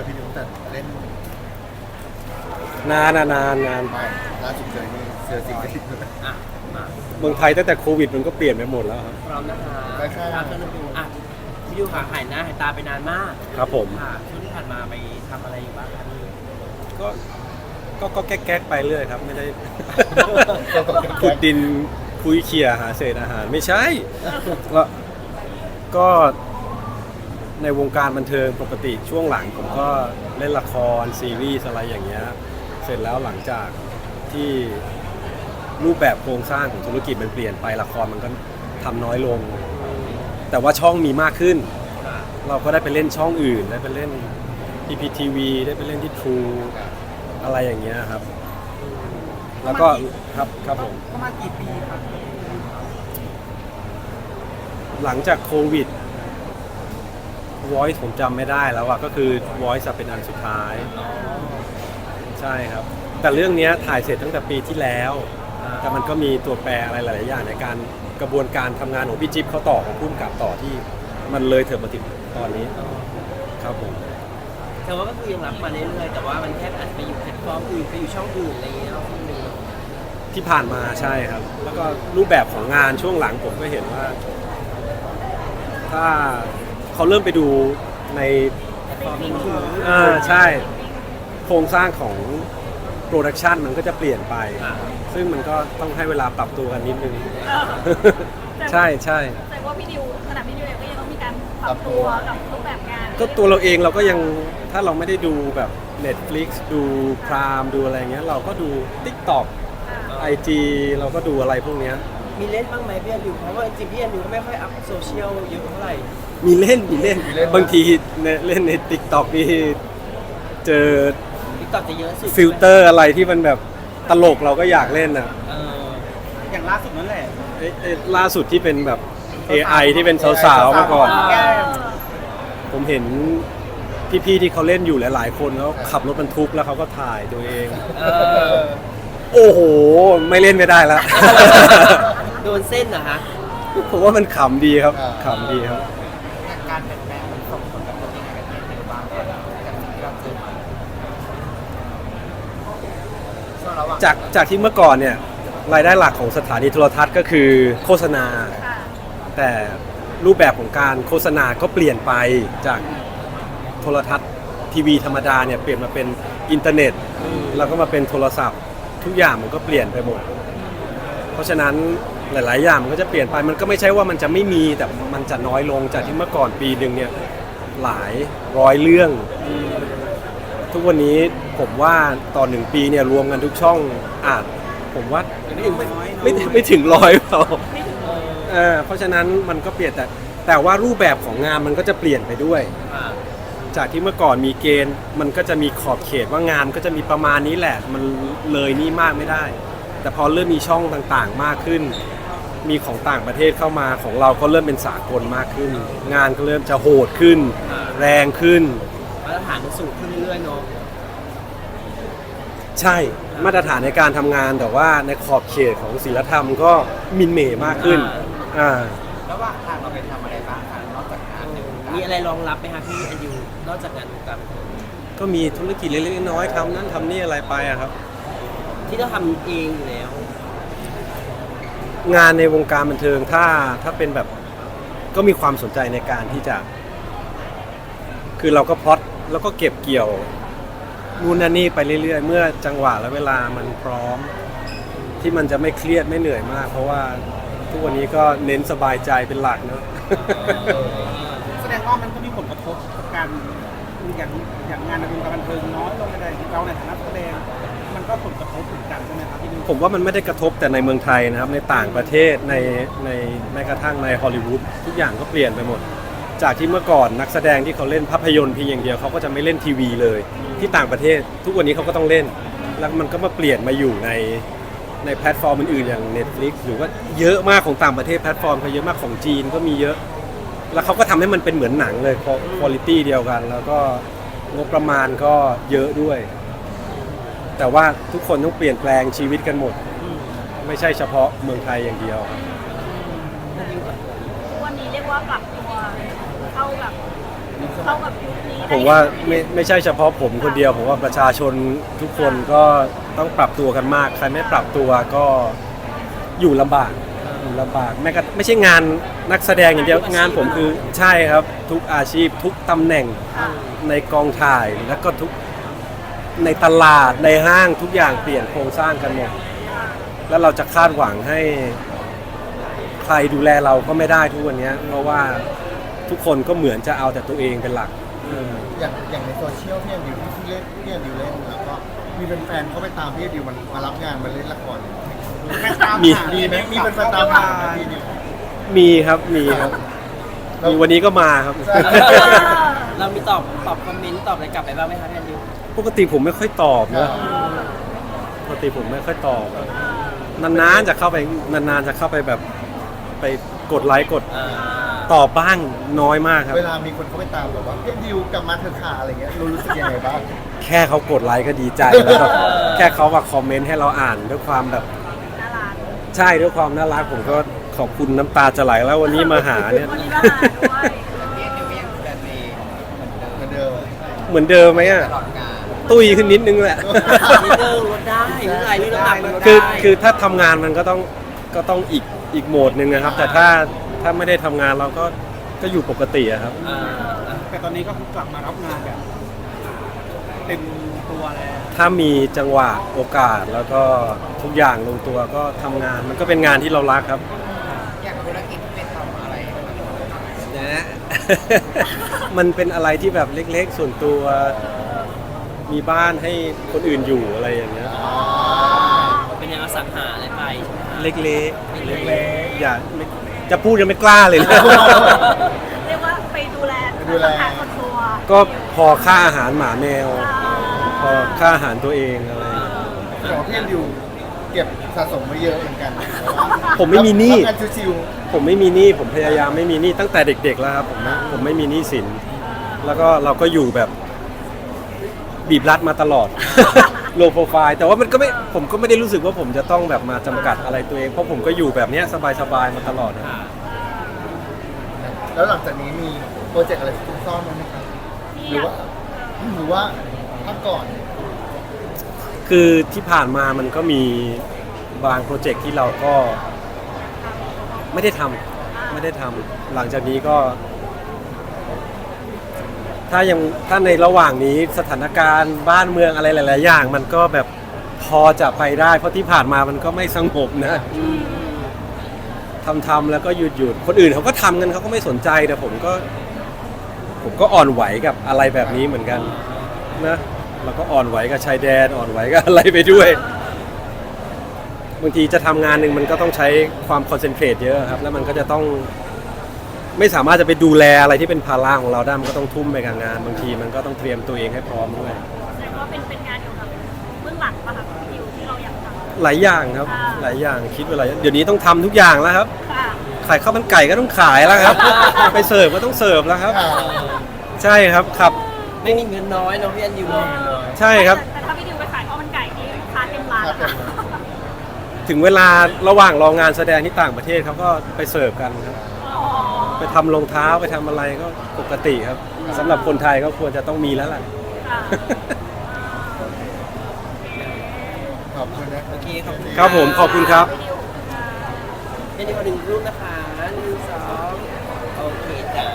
อพี่นิวตั้งแต่เล่นนานอะนานนานใหม่ล่าสุดเจอนี่เสือสิงห์กระดิ่งอะมาเมืองไทยตั้งแต่โควิดมันก็เปลี่ยนไปหมดแล้วครับ พร้อมนะคะไปค่ะอะเครื่องดนตรีอะพี่ดูค่ะหายหน้าหายตาไปนานมากครับผม ค่ะช่วงที่ผ่านมาไปทำอะไรอยู่บ้างคะพี่ก็ก็ก็แก๊กๆไปเรื่อยครับ ไม่ได้ ขุดดินคุยเขี่ยหาเศษอาหารไม่ใช่ก็ก็ ในวงการบันเทิงปกติช่วงหลังผมก็เล่นละครซีรีส์อะไรอย่างเงี้ยเสร็จแล้วหลังจากที่รูปแบบโครงสร้างของธุรกิจมันเปลี่ยนไปละครมันก็ทำน้อยลง แต่ว่าช่องมีมากขึ้นค่ะเราก็ได้ไปเล่นช่องอื่น ได้ไปเล่น PPTV ได้ไปเล่นที่ True อะไรอย่างเงี้ยครับ แล้วก็ครับครับผมประมาณกี่ปีครับหลังจากโควิด Voice ผมจำไม่ได้แล้วอะก็คือ Voice อะเป็นอันสุดท้าย ใช่ครับ แต่เรื่องเนี้ยถ่ายเสร็จตั้งแต่ปีที่แล้ว แต่มันก็มีตัวแปรอะไรหลาย ๆ อย่างในการกระบวนการทำงานของพี่จิ๊บเขาต่อของพุ่มกับต่อที่มันเลยเถิดมาถึงตอนนี้ครับผม แต่ว่าก็คือยังรับมาเรื่อยๆแต่ว่ามันแค่อาจจะไปอยู่แพลตฟอร์มอื่นไปอยู่ช่องอื่นอะไรอย่างเงี้ยเราพี่ดูที่ผ่านมาใช่ครับ แล้วก็รูปแบบของงานช่วงหลังผมก็เห็นว่า ถ้า เขาเริ่มไปดูในแพลตฟอร์มนี้คืออ่าใช่ โครงสร้างของโปรดักชันมันก็จะเปลี่ยนไปอะซึ่งมันก็ต้องให้เวลาปรับตัวกันนิดนึงเออใช่ใช่ แต่ว่าพี่ดิวขนาดพี่ดิวเองก็ยังต้องมีการปรับตัวกับรูปแบบงานก็ตัวเราเองเราก็ยังถ้าเราไม่ได้ดูแบบ Netflix ดูพรามดูอะไรเงี้ย เราก็ดู TikTok อ่า IG เราก็ดูอะไรพวกเนี้ย มีเล่นบ้างไหมพี่แอนดิวเพราะว่าจริงๆพี่แอนดิวก็ไม่ค่อยอัพโซเชียลเยอะเท่าไหร่ มีเล่นมีเล่น มีเล่น บางทีเนี่ยเล่นใน TikTok นี่เจอทิกตอกจะเยอะสุดฟิลเตอร์อะไรที่มันแบบตลกเราก็อยากเล่นอะเอออย่างล่าสุดนั่นแหละเอ้ยเอ้ยล่าสุดที่เป็นแบบ AI ที่เป็นสาวๆมาก่อน แก้มผมเห็นพี่ๆที่เขาเล่นอยู่หลาย ๆ คนเขาขับรถบรรทุกแล้วเขาก็ถ่ายตัวเอง เออโอ้โห ไม่เล่นไม่ได้แล้ว โดนเส้นเหรอฮะผมว่ามันขำดีครับอ่าขำดีครับ จากจากที่เมื่อก่อนเนี่ยรายได้หลักของสถานีโทรทัศน์ก็คือโฆษณาค่ะแต่รูปแบบของการโฆษณาก็เปลี่ยนไปจากโทรทัศน์ทีวีธรรมดาเนี่ยเปลี่ยนมาเป็นอินเทอร์เน็ต แล้วก็มาเป็นโทรศัพท์ ทุกอย่างมันก็เปลี่ยนไปหมด เพราะฉะนั้นหลาย ๆ อย่างมันก็จะเปลี่ยนไปมันก็ไม่ใช่ว่ามันจะไม่มีแต่มันจะน้อยลงจากที่เมื่อก่อนปีหนึ่งเนี่ยหลายร้อยเรื่อง ทุกวันนี้ผมว่าต่อหนึ่งปีเนี่ยรวมกันทุกช่องอาจผมว่าไม่ไม่ไม่ไม่ถึงร้อยเปล่าไม่ถึงเออเพราะฉะนั้นมันก็เปลี่ยนแต่แต่ว่ารูปแบบของงานมันก็จะเปลี่ยนไปด้วยอ่าจากที่เมื่อก่อนมีเกณฑ์มันก็จะมีขอบเขตว่างานก็จะมีประมาณนี้แหละ มันเลยนี่มากไม่ได้ แต่พอเริ่มมีช่องต่างๆมากขึ้น มีของต่างประเทศเข้ามาของเราก็เริ่มเป็นสากลมากขึ้น งานก็เริ่มจะโหดขึ้น แรงขึ้น มาตรฐานมันสูงขึ้นเรื่อยๆเนาะใช่มาตรฐานในการทำงานแต่ว่าในขอบเขตของศีลธรรมก็มินเมย์มากขึ้นอ่า ระหว่างทางเราไปทำอะไรบ้างคะนอกจากงานมีอะไรรองรับไหมคะพี่แอนดิวนอกจากงานวงการบันเทิงก็มีธุรกิจเล็กๆน้อยๆทำนั่นทำนี่อะไรไปอะครับ ที่เราทำเองอยู่แล้ว งานในวงการบันเทิงถ้าถ้าเป็นแบบก็มีความสนใจในการที่จะ คือเราก็พล็อต แล้วก็เก็บเกี่ยวนู่นนั่นนี่ไปเรื่อย ๆ เมื่อจังหวะและเวลามันพร้อม ที่มันจะไม่เครียดไม่เหนื่อยมาก เพราะว่าทุกวันนี้ก็เน้นสบายใจเป็นหลักเนอะแสดงว่ามันก็มีผลกระทบกับการอย่างอย่างงานในวงการบันเทิงน้อยลงอะไรเราในฐานะนักแสดงมันก็ผลกระทบเหมือนกันใช่ไหมครับพี่นิวผมว่ามันไม่ได้กระทบแต่ในเมืองไทยนะครับ ในต่างประเทศในในแม้กระทั่งในฮอลลีวูดทุกอย่างก็เปลี่ยนไปหมด จากที่เมื่อก่อนนักแสดงที่เขาเล่นภาพยนตร์เพียงอย่างเดียวเขาก็จะไม่เล่นทีวีเลย ที่ต่างประเทศ ทุกวันนี้เขาก็ต้องเล่น แล้วมันก็มาเปลี่ยนมาอยู่ในในแพลตฟอร์มอื่นๆอย่าง Netflix หรือว่าเยอะมากของต่างประเทศแพลตฟอร์มเขาเยอะมากของจีนก็มีเยอะ แล้วเขาก็ทำให้มันเป็นเหมือนหนังเลยคุณภาพเดียวกัน แล้วก็งบประมาณก็เยอะด้วย แต่ว่าทุกคนต้องเปลี่ยนแปลงชีวิตกันหมด ไม่ใช่เฉพาะเมืองไทยอย่างเดียววันนี้เรียกว่าปรับ เข้าแบบเข้ากับยุคนี้ได้ผมว่าไม่ไม่ใช่เฉพาะผมคนเดียวผมว่าประชาชนทุกคนก็ต้องปรับตัวกันมาก ใครไม่ปรับตัวก็อยู่ลำบากอยู่ลำบากแม้กระไม่ใช่งานนักแสดงอย่างเดียวงานผมคือใช่ครับ ทุกอาชีพทุกตำแหน่งค่ะในกองถ่ายแล้วก็ทุกในตลาดในห้างทุกอย่างเปลี่ยนโครงสร้างกันหมดแล้วเราจะคาดหวังให้ใครดูแลเราก็ไม่ได้ทุกวันนี้เพราะว่า ทุกคนก็เหมือนจะเอาแต่ตัวเองเป็นหลัก อย่างอย่างในโซเชียลพี่แอนดิวที่เล่นพี่แอนดิวเล่นแล้วก็มีแฟนๆเขาไปตามพี่แอนดิวมันมารับงานมาเล่นละครมี มีไหมมีเป็นแฟนตามหาไหมพี่ดิว มีครับมีครับมีวันนี้ก็มาครับ ใช่ เรามีตอบตอบคอมเมนต์ตอบอะไรกลับไปบ้างไหมคะพี่แอนดิวปกติผมไม่ค่อยตอบนะปกติผมไม่ค่อยตอบนานๆจะเข้าไปนานๆจะเข้าไปแบบไปกดไลค์กดอ่า ตอบบ้างน้อยมากครับ เวลามีคนเขาไปตามแบบว่าพี่แอนดิวกลับมาเถอะค่ะอะไรเงี้ยรู้รู้สึกยังไงบ้าง แค่เขากดไลค์ก็ดีใจแล้วครับแค่เขามาคอมเมนต์ให้เราอ่านด้วยความแบบ น่ารัก ใช่ด้วยความน่ารักผมก็ขอบคุณน้ำตาจะไหลแล้ววันนี้มาหาเนี่ย วันนี้มาหาด้วย เหมือนเดิม เหมือนเดิมไหมอะตุ้ยขึ้นนิดนึงแหละนิดนึงลดได้ไม่เป็นไรไม่น้ำหนักมันลดได้คือคือถ้าทำงานมันก็ต้องก็ต้องอีกอีกโหมดหนึ่งนะครับ แต่ถ้า ถ้าไม่ได้ทำงานเราก็ก็อยู่ปกติอะครับ อ่าอะแต่ตอนนี้ก็คือกลับมารับงานแบบเต็มตัวแล้วถ้ามีจังหวะโอกาสแล้วก็ทุกอย่างลงตัวก็ทำงาน มันก็เป็นงานที่เรารักครับ อย่างธุรกิจเป็นทำอะไรนะมันเป็นอะไรที่แบบเล็กๆ ส่วนตัว มีบ้านให้คนอื่นอยู่อะไรอย่างเงี้ย เป็นแนวอสังหาอะไรไปใช่ไหมคะ เล็กๆ เล็กๆ อย่าไม่ จะพูดยังไม่กล้าเลยนะ เรียกว่าไปดูแลดูแลสถานคนตัวก็พอค่าอาหารหมาแมว อ่าพอค่าอาหารตัวเองอะไรอย่างเงี้ยแต่ว่าพี่แอนดิวเก็บสะสมมาเยอะเหมือนกันผมไม่มีหนี้ รับงานชิวผมไม่มีหนี้ผมพยายามไม่มีหนี้ตั้งแต่เด็ก ๆ แล้วครับผมไม่ผมไม่มีหนี้สิน แล้วก็เราก็อยู่แบบ บีบรัดมาตลอด โลโปรไฟล์แต่ว่ามันก็ไม่ผมก็ไม่ได้รู้สึกว่าผมจะต้องแบบมาจำกัดอะไรตัวเองเพราะผมก็อยู่แบบเนี้ยสบายๆมาตลอดนะค่ะๆแล้วหลังจากนี้มีโปรเจกต์อะไรซุกซ่อนไหมครับที่หรือว่าหรือว่าพักก่อนคือที่ผ่านมามันก็มีบางโปรเจกต์ที่เราก็ไม่ได้ทำไม่ได้ทำหลังจากนี้ก็ ถ้ายังถ้าในระหว่างนี้สถานการณ์บ้านเมืองอะไรหลาย ๆ อย่าง มันก็แบบพอจะไปได้ เพราะที่ผ่านมามันก็ไม่สงบนะทำทำๆแล้วก็หยุดหยุดคนอื่นเขาก็ทำกันเขาก็ไม่สนใจแต่ผมก็ ผมก็อ่อนไหวกับอะไรแบบนี้เหมือนกัน นะเราก็อ่อนไหวกับชายแดนอ่อนไหวกับอะไรไปด้วยบางทีจะทำงานหนึ่งมันก็ต้องใช้ความคอนเซนเทรตเยอะครับ แล้วมันก็จะต้อง ไม่สามารถจะไปดูแลอะไรที่เป็นภาระของเราได้มันก็ต้องทุ่มไปกับงาน บางทีมันก็ต้องเตรียมตัวเองให้พร้อมด้วยแสดงว่าเป็นเป็นงานเกี่ยวกับเบื้องหลังป่ะคะพี่ดิวที่เราอยากทำ หลายอย่างครับ อ่า หลายอย่างคิดไว้หลายอย่างเดี๋ยวนี้ต้องทำทุกอย่างแล้วครับ ค่ะขายข้าวมันไก่ก็ต้องขายแล้วครับ ไปเสิร์ฟก็ต้องเสิร์ฟแล้วครับอ่าใช่ครับครับ ไม่มีเงินน้อยเนาะพี่แอนดิวเนาะใช่ครับแต่ถ้าพี่ดิวไปขายข้าวมันไก่นี่ทานเต็มร้านครับผมถึงเวลาระหว่างรองานแสดงที่ต่างประเทศเขาก็ไปเสิร์ฟกันครับอ๋อ ไปทำรองเท้าไปทำอะไรก็ปกติครับสำหรับคนไทยก็ควรจะต้องมีแล้วล่ะค่ะขอบคุณนะโอเคขอบคุณครับผมขอบคุณครับพี่ดิวค่ะพี่แอนดิวขอดึงรูปนะคะหนึ่งสองโอเคจ้า